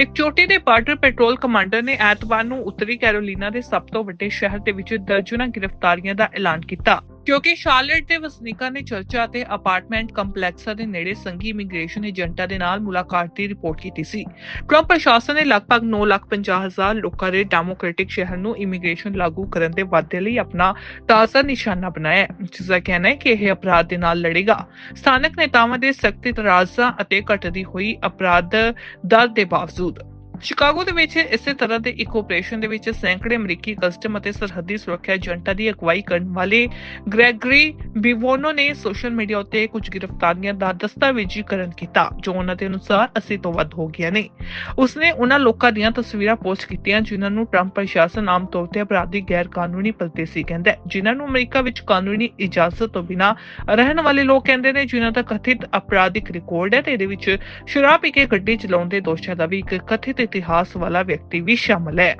ਇੱਕ ਚੋਟੀ ਦੇ ਬਾਰਡਰ ਪੈਟਰੋਲ ਕਮਾਂਡਰ ਨੇ ਐਤਵਾਰ ਨੂੰ ਉੱਤਰੀ ਕੈਰੋਲੀਨਾ ਦੇ ਸਭ ਤੋਂ ਵੱਡੇ ਸ਼ਹਿਰ ਦੇ ਵਿੱਚ ਦਰਜਨਾਂ ਗ੍ਰਿਫਤਾਰੀਆਂ ਦਾ ਐਲਾਨ ਕੀਤਾ। ਕਿਉਂਕਿ ਸ਼ਾਰਲਟ ਦੇ ਵਸਨੀਕਾਂ ਨੇ ਚਰਚਾ ਅਤੇ ਅਪਾਰਟਮੈਂਟ ਕੰਪਲੈਕਸਾਂ ਦੇ ਨੇੜੇ ਸੰਘੀ ਇਮੀਗ੍ਰੇਸ਼ਨ ਏਜੰਟਾਂ ਦੇ ਨਾਲ ਮੁਲਾਕਾਤ ਦੀ ਰਿਪੋਰਟ ਕੀਤੀ ਸੀ। ਟਰੰਪ ਪ੍ਰਸ਼ਾਸਨ ਨੇ ਲਗਭਗ 9,50,000 ਲੋਕਾਂ ਦੇ ਡੈਮੋਕ੍ਰੈਟਿਕ ਸ਼ਹਿਰ ਨੂੰ ਇਮੀਗ੍ਰੇਸ਼ਨ ਲਾਗੂ ਕਰਨ ਦੇ ਵਾਅਦੇ ਲਈ ਆਪਣਾ ਤਾਜ਼ਾ ਨਿਸ਼ਾਨਾ ਬਣਾਇਆ ਜਿਸ ਦਾ ਕਹਿਣਾ ਹੈ ਕਿ ਇਹ ਅਪਰਾਧ ਦੇ ਨਾਲ ਲੜੇਗਾ। ਸਥਾਨਕ ਨੇਤਾਵਾਂ ਦੇ ਸਖਤ ਇਤਰਾਜ਼ਾਂ ਅਤੇ ਘਟਦੀ ਹੋਈ ਅਪਰਾਧ ਦਰ ਦੇ ਬਾਵਜੂਦ। ਸ਼ਿਕਾਗੋ ਦੇ ਵਿੱਚ ਇਸੇ ਤਰ੍ਹਾਂ ਦੇ ਇੱਕ ਆਪਰੇਸ਼ਨ ਦੇ ਵਿੱਚ ਸੈਂਕੜੇ ਅਮਰੀਕੀ ਕਸਟਮ ਅਤੇ ਸਰਹੱਦੀ ਸੁਰੱਖਿਆ ਏਜੰਟਾਂ ਦੀ ਅਗਵਾਈ ਕਰਨ ਵਾਲੇ ਗ੍ਰੈਗਰੀ ਬਿਵੋਨੋ ਨੇ ਸੋਸ਼ਲ ਮੀਡੀਆ ਉੱਤੇ ਕੁਝ ਗ੍ਰਿਫਤਾਰੀਆਂ ਦਾ ਦਸਤਾਵੇਜ਼ੀਕਰਨ ਕੀਤਾ, ਜੋ ਉਹਨਾਂ ਦੇ ਅਨੁਸਾਰ 80 ਤੋਂ ਵੱਧ ਹੋ ਗਈਆਂ ਨੇ। ਉਸਨੇ ਉਹਨਾਂ ਲੋਕਾਂ ਦੀਆਂ ਤਸਵੀਰਾਂ ਪੋਸਟ ਕੀਤੀਆਂ, ਜਿਨ੍ਹਾਂ ਨੂੰ ਟਰੰਪ ਪ੍ਰਸ਼ਾਸਨ ਆਮ ਤੌਰ ਤੇ ਅਪਰਾਧੀ ਗੈਰ ਕਾਨੂੰਨੀ ਪਰਦੇਸੀ ਕਹਿੰਦਾ ਹੈ, ਜਿਨ੍ਹਾਂ ਨੂੰ ਅਮਰੀਕਾ ਵਿੱਚ ਕਾਨੂੰਨੀ ਇਜਾਜ਼ਤ ਤੋਂ ਬਿਨਾਂ ਰਹਿਣ ਵਾਲੇ ਲੋਕ ਕਹਿੰਦੇ ਨੇ, ਜਿਨ੍ਹਾਂ ਦਾ ਕਥਿਤ ਅਪਰਾਧਿਕ ਰਿਕਾਰਡ ਹੈ ਤੇ ਇਹਦੇ ਵਿੱਚ ਸ਼ਰਾਬ ਪੀ ਕੇ ਗੱਡੀ ਚਲਾਉਣ ਦੇ ਦੋਸ਼ਾਂ ਦਾ ਵੀ ਇੱਕ ਕਥਿਤ ਇਤਿਹਾਸ ਵਾਲਾ ਵਿਅਕਤੀ ਵੀ ਸ਼ਾਮਲ ਹੈ।